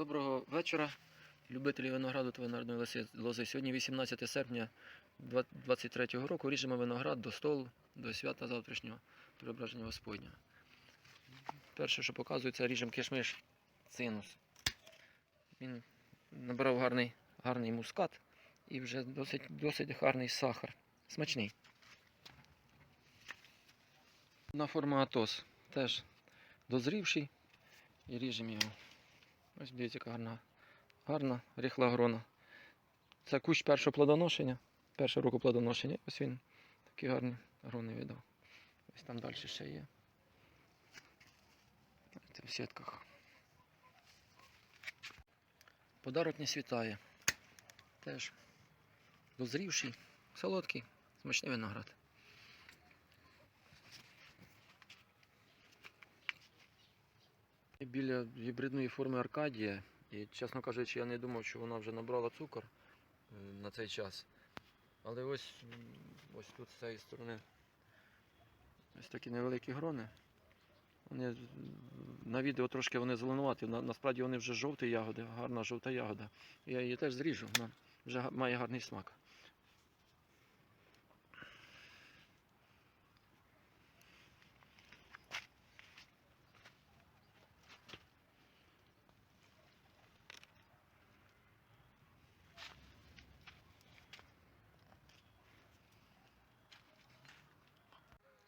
Доброго вечора, любителі винограду та виноградної лози-. Сьогодні 18 серпня 2023 року. Ріжемо виноград до столу, до свята завтрашнього преображення Господнього. Перше, що показується, ріжемо кишмиш цинус. Він набрав гарний, гарний мускат і вже досить, досить гарний сахар. Смачний. На форма Атос теж дозрівший і ріжемо його. Ось дивіться, яка гарна, гарна рихла грона. Це кущ першого плодоношення, першого року плодоношення. Ось він такі гарні грони видав. Ось там далі ще є. Це в сітках. Подарок не світає. Теж дозрівший, солодкий, смачний виноград. Біля гібридної форми Аркадія. І, чесно кажучи, я не думав, що вона вже набрала цукор е, на цей час. Але ось, ось тут з цієї сторони ось такі невеликі грони. Вони на відео трошки вони зеленуваті, на, насправді вони вже жовті ягоди, гарна жовта ягода. Я її теж зріжу, вона вже має гарний смак.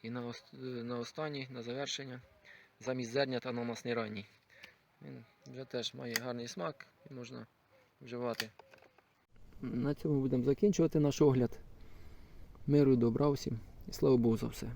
І на, на останній, на завершення, замість зерня та ананасний ранній. Він вже теж має гарний смак і можна вживати. На цьому будемо закінчувати наш огляд. Миру і добра всім і слава Богу за все.